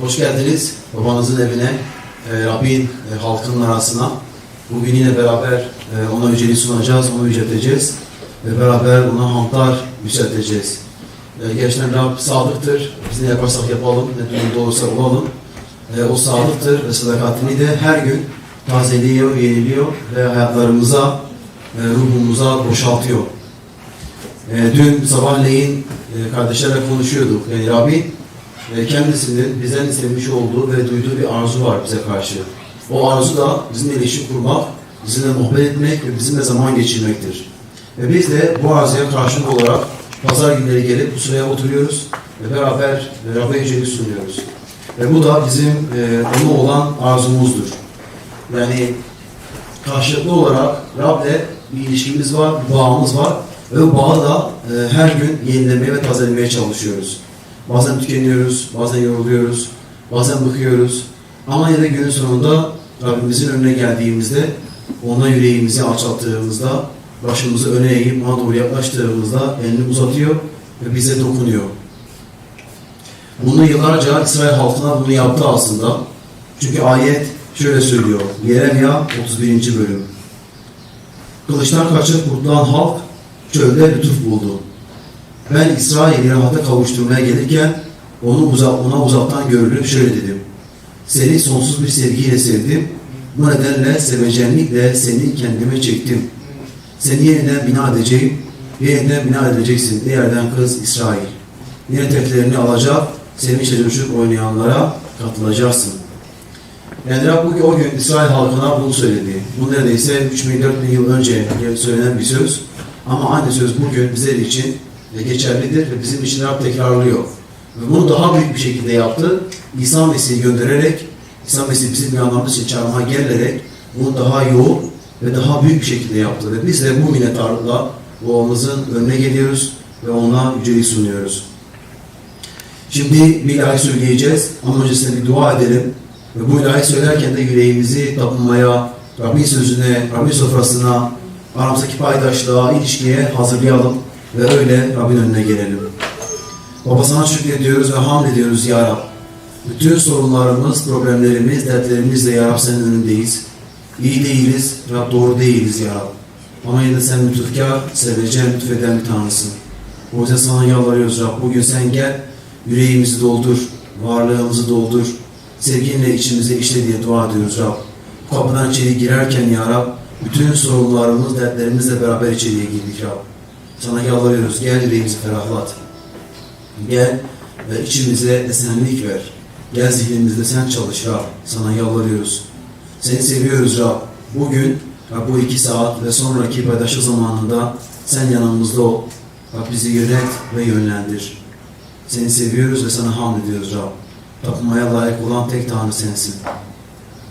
Hoş geldiniz babanızın evine, e, Rabbin e, halkının arasına. Bugün yine beraber e, ona yüceliği sunacağız, onu yücelteceğiz. Ve beraber ona hamdlar yükselteceğiz. E, gerçekten Rab sadıktır. Biz ne yaparsak yapalım, ne durumda olursa olalım. E, o sadıktır ve sadakatini de her gün tazeliyor, yeniliyor ve hayatlarımıza, e, ruhumuza boşaltıyor. E, dün sabahleyin e, kardeşlerle konuşuyorduk. Yani Rabbi e, kendisinin bizden istemiş olduğu ve duyduğu bir arzu var bize karşı. O arzu da bizimle ilişki kurmak, bizimle muhabbet etmek ve bizimle zaman geçirmektir. Ve biz de bu arzuya karşılık olarak pazar günleri gelip bu sıraya oturuyoruz ve beraber Rabbe yüceliği sunuyoruz. Ve bu da bizim e, ona olan arzumuzdur. Yani karşılıklı olarak Rab'le bir ilişkimiz var, bir bağımız var ve bu bağı da e, her gün yenilemeye ve tazelemeye çalışıyoruz. Bazen tükeniyoruz, bazen yoruluyoruz, bazen bıkıyoruz. Ama yine günün sonunda Rabbimizin önüne geldiğimizde, ona yüreğimizi alçalttığımızda, başımızı öne eğip ona doğru yaklaştığımızda elini uzatıyor ve bize dokunuyor. Bunu yıllarca İsrail halkına bunu yaptı aslında. Çünkü ayet şöyle söylüyor. Yeremya 31. bölüm. Kılıçtan kaçıp kurtulan halk çölde lütuf buldu. Ben İsrail'i rahata kavuşturmaya gelirken onu uzak, ona uzaktan görülüp şöyle dedim. Seni sonsuz bir sevgiyle sevdim. Bu nedenle sevecenlikle seni kendime çektim. Seni yeniden bina edeceğim. Yeniden bina edeceksin ey yerden kız İsrail. Yine teflerini alacak, sevinçle coşup oynayanlara katılacaksın. Yani Rab bugün o gün İsrail halkına bunu söyledi. Bu neredeyse 3 bin 4 bin yıl önce söylenen bir söz. Ama aynı söz bugün bizler için geçerlidir ve bizim için Rab tekrarlıyor. Ve bunu daha büyük bir şekilde yaptı. İsa Mesih'i göndererek, İsa Mesih bizim bir anlamda için çarmıha gelerek bunu daha yoğun ve daha büyük bir şekilde yaptı. Ve biz de bu minnettarlıkla babamızın önüne geliyoruz ve ona yüceliği sunuyoruz. Şimdi bir ilahi söyleyeceğiz ama öncesinde bir dua edelim. Ve bu ilahi söylerken de yüreğimizi tapınmaya, Rabbin sözüne, Rabbin sofrasına, aramızdaki paydaşlığa, ilişkiye hazırlayalım ve öyle Rabbin önüne gelelim. Baba sana şükrediyoruz ve hamd ediyoruz ya Rab. Bütün sorunlarımız, problemlerimiz, dertlerimizle ya Rab senin önündeyiz. İyi değiliz, Rab doğru değiliz ya Rab. Ama yine de sen lütufkar, sevecen, lütfeden bir Tanrısın. O yüzden sana yalvarıyoruz Rab. Bugün sen gel, yüreğimizi doldur, varlığımızı doldur. Sevginle içimize işle diye dua ediyoruz Rab. Kapıdan içeri girerken ya Rab, bütün sorunlarımız, dertlerimizle beraber içeriye girdik Rab. Sana yalvarıyoruz. Gel yüreğimizi ferahlat. Gel ve içimize esenlik ver. Gel zihnimizde sen çalış Rab. Sana yalvarıyoruz. Seni seviyoruz Rab. Bugün Rab bu iki saat ve sonraki paydaşı zamanında sen yanımızda ol. Rab bizi yönet ve yönlendir. Seni seviyoruz ve sana hamd ediyoruz Rab. Tapınmaya layık olan tek Tanrı sensin.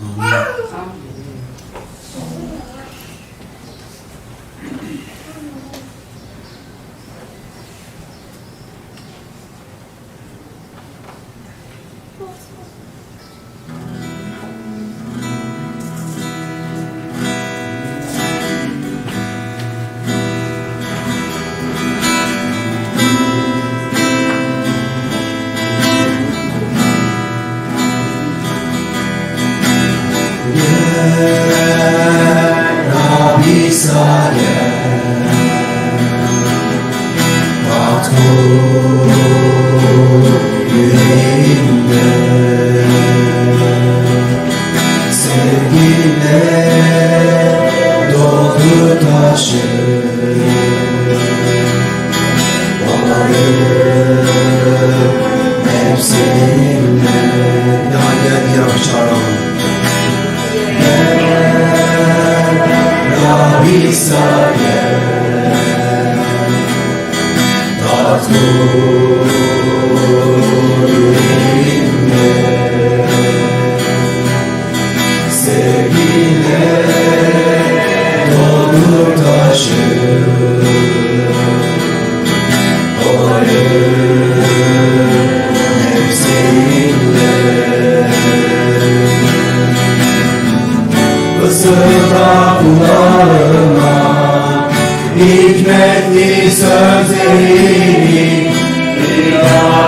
Amin. Isajem, Tatmur.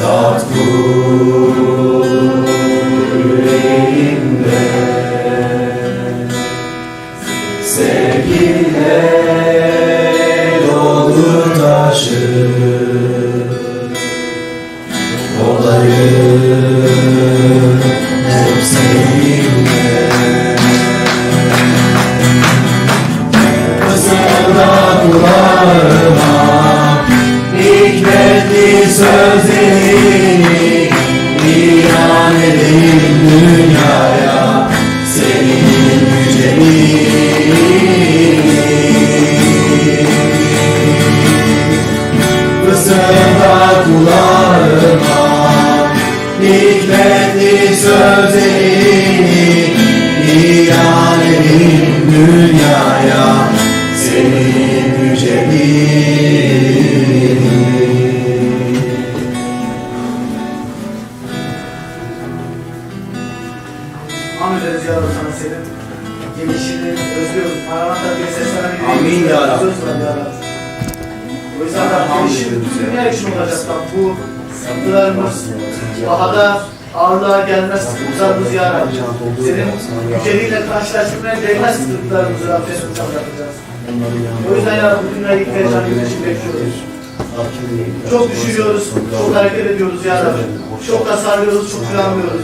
Tat bu sıkıntılarımız bahada ağırlığa gelmez sıkıntılarımız ya Rabbi. Senin yüceliğiyle karşılaştırmaya değmez sıkıntılarımızı Rabbi sen yapacağız. O yüzden ya Rabbi dünyayı yıkayacağın gün için bekliyoruz. Çok düşünüyoruz, çok hareket ediyoruz ya Rabbi. Çok tasarlıyoruz, çok planlıyoruz.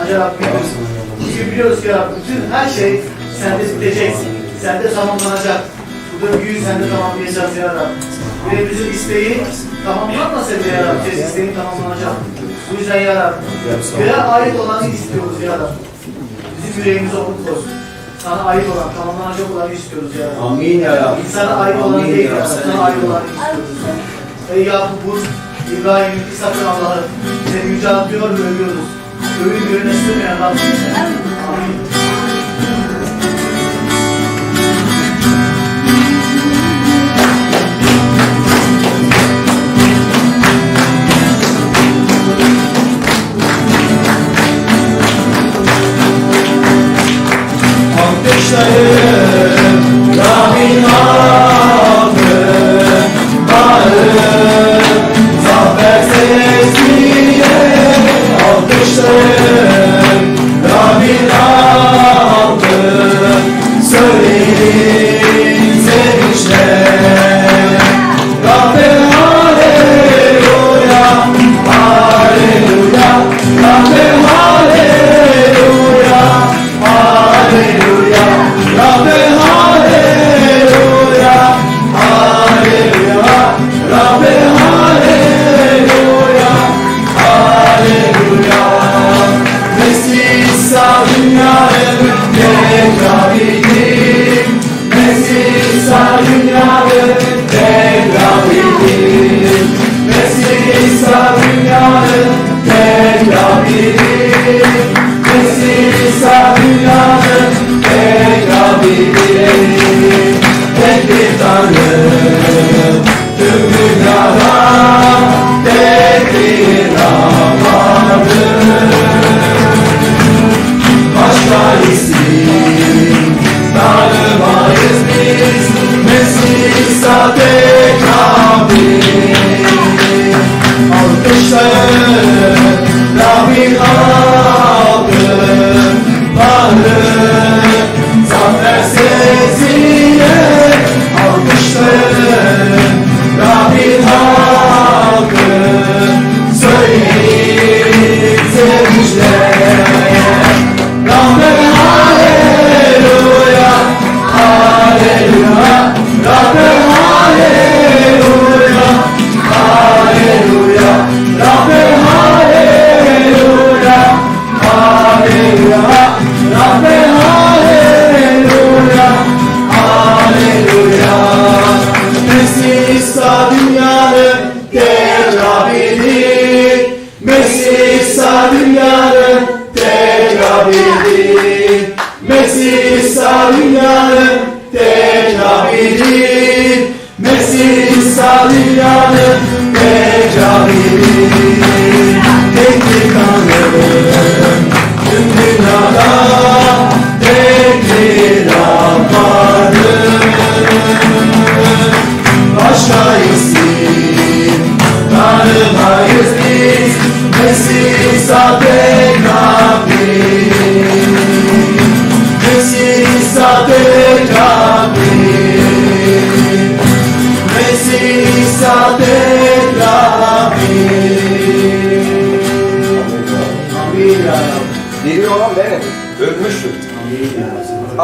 Ancak Rabbim Bugün biliyoruz ki ya Rabbi bütün her şey sende bitecek, sende tamamlanacak. Bu döngüyü sende tamamlayacağız ya Rabbi. Ve bizim isteği tamamlanmasa bile ya Rabbi, senin isteğin tamamlanacak. Bu yüzden ya Rabbi, göğe ait olanı istiyoruz ya Rabbi. Bizim yüreğimize umut olsun. Sana ait olan, tamamlanacak olanı istiyoruz ya Rabbi. Amin ya Rabbi. İnsana ait olanı Amin değil ya sana ait olanı istiyoruz. Ey Yakup'un, İbrahim'in, İshak'ın Allah'ı seni yüceltiyor ve övüyoruz. Övün görüne sürmeyen Rabbim. Amin. Alkışlarım Rabbin adı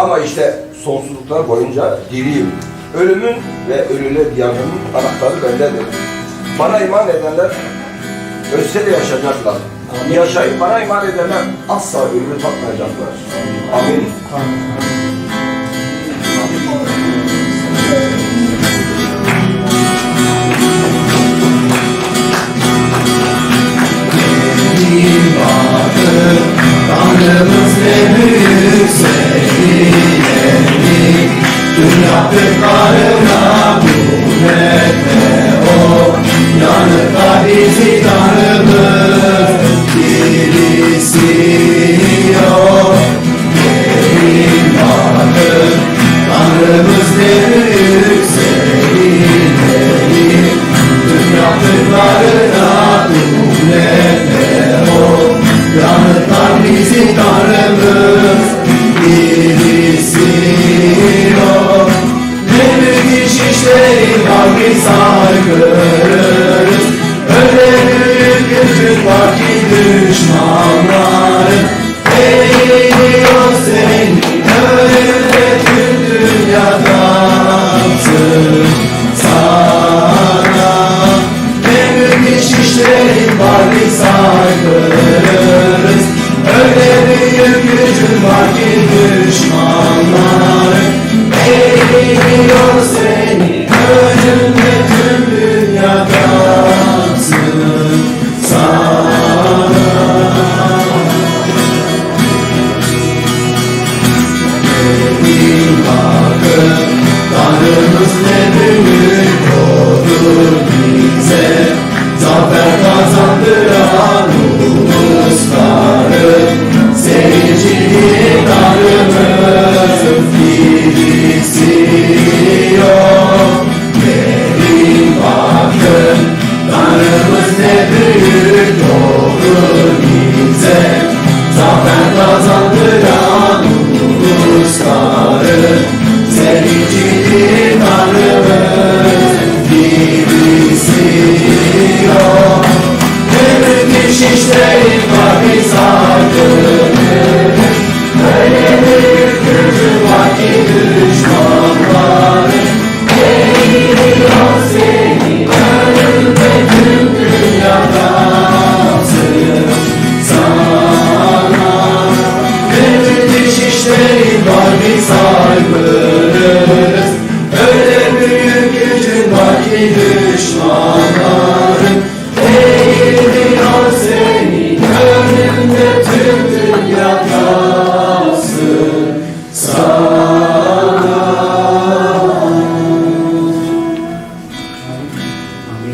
Ama işte sonsuzluklar boyunca diriyim. Ölümün ve ölüle diyarının anahtarı bendedir. Bana iman edenler ölse de yaşayacaklar. Yaşayıp bana iman edenler asla ölümü tatmayacaklar. Amin. Bir saygırız Öyle büyük gücün var ki düşmanların Eğiliyor seni önünde tüm dünyadasın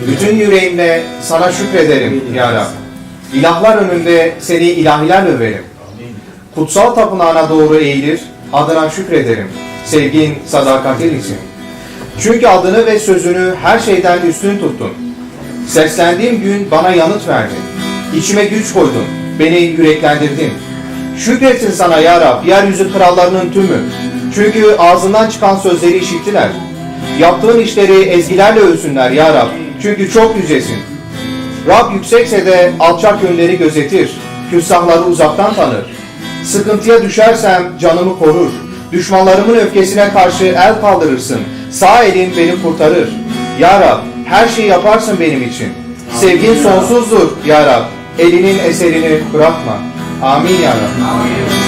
Bütün yüreğimle sana şükrederim ya Rab. İlahlar önünde seni ilahilerle överim. Kutsal tapınağına doğru eğilir, adına şükrederim. Sevgin, sadakatin için. Çünkü adını ve sözünü her şeyden üstün tuttun. Seslendiğim gün bana yanıt verdin. İçime güç koydun, beni yüreklendirdin. Şükretsin sana ya Rab, yeryüzü krallarının tümü. Çünkü ağzından çıkan sözleri işittiler. Yaptığın işleri ezgilerle ölsünler ya Rab. Çünkü çok yücesin. Rab yüksekse de alçak yönleri gözetir. Küstahları uzaktan tanır. Sıkıntıya düşersem canımı korur. Düşmanlarımın öfkesine karşı el kaldırırsın. Sağ elin beni kurtarır. Ya Rab her şeyi yaparsın benim için. Sevgin sonsuzdur ya Rab. Elinin eserini bırakma. Amin ya Rab. Düştüğümde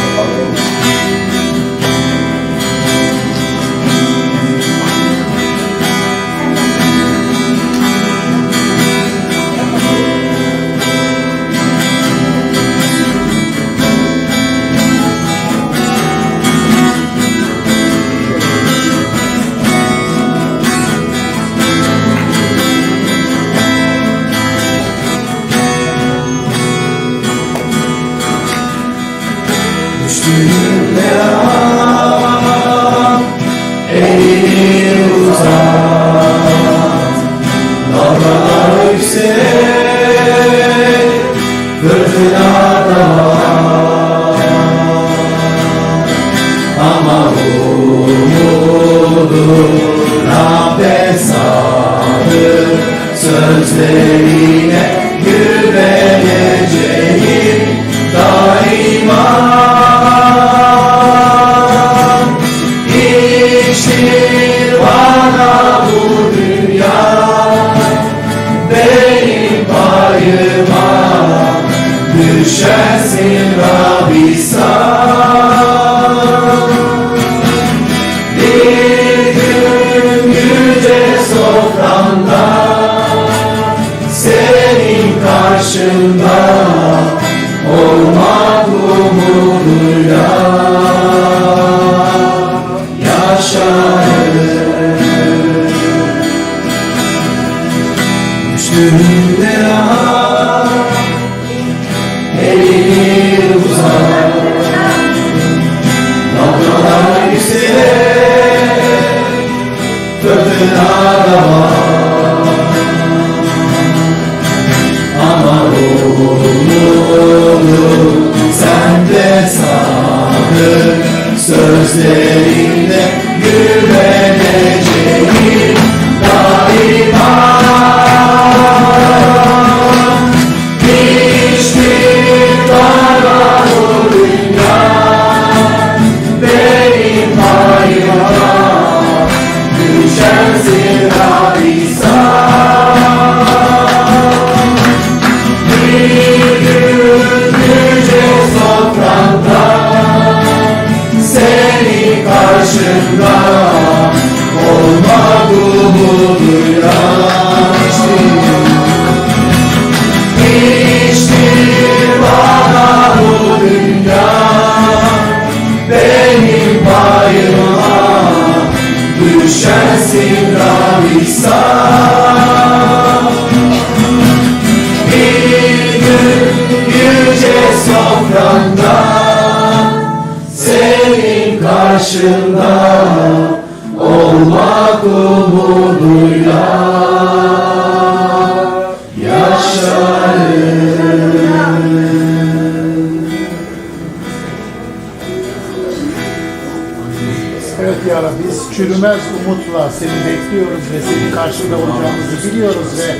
karşında seni karşında çürümez umutla seni bekliyoruz ve senin karşında olacağımızı biliyoruz ve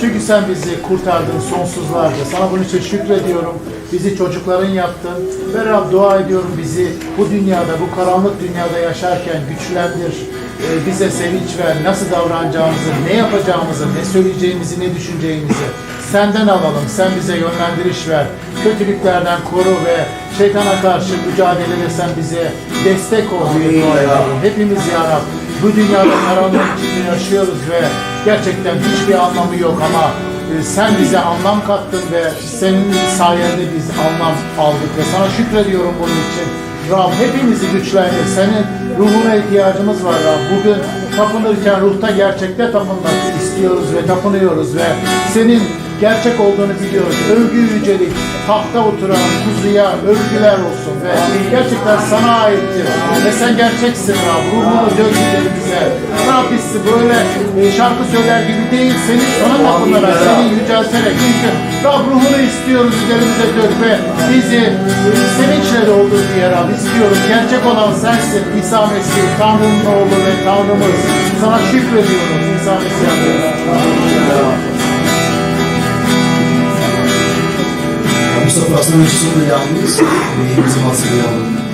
çünkü sen bizi kurtardın sonsuzlarda. Sana bunun için şükrediyorum. Bizi çocukların yaptın. Ve Rab dua ediyorum bizi bu dünyada, bu karanlık dünyada yaşarken güçlendir. Ee, bize sevinç ver. Nasıl davranacağımızı, ne yapacağımızı, ne söyleyeceğimizi, ne düşüneceğimizi senden alalım. Sen bize yönlendiriş ver. Kötülüklerden koru ve şeytana karşı mücadelede sen bize destek ol diye dua ediyorum. Hepimiz ya Rab bu dünyada karanlık içinde yaşıyoruz ve gerçekten hiçbir anlamı yok ama e, sen bize anlam kattın ve senin sayende biz anlam aldık ve sana şükrediyorum bunun için. Rab hepimizi güçlendir. Senin ruhuna ihtiyacımız var Rab. Bugün tapınırken ruhta gerçekte tapınmak istiyoruz ve tapınıyoruz ve senin gerçek olduğunu biliyoruz. Övgü yücelik, tahta oturan kuzuya övgüler olsun ve gerçekten sana aittir. Ve sen gerçeksin Rab. Ruhunu dök üzerimize. Rab biz böyle e, şarkı söyler gibi değil, seni sana tapınarak, seni yücelterek. Çünkü Rab ruhunu istiyoruz üzerimize dök ve bizi e, sevinçle doldur diye Rab istiyoruz. Gerçek olan sensin İsa Mesih, Tanrı'nın oğlu ve Tanrımız. Sana şükrediyoruz İsa Mesih Yusuf Aslan Yusuf'la yalnız bir yüzüm asıl.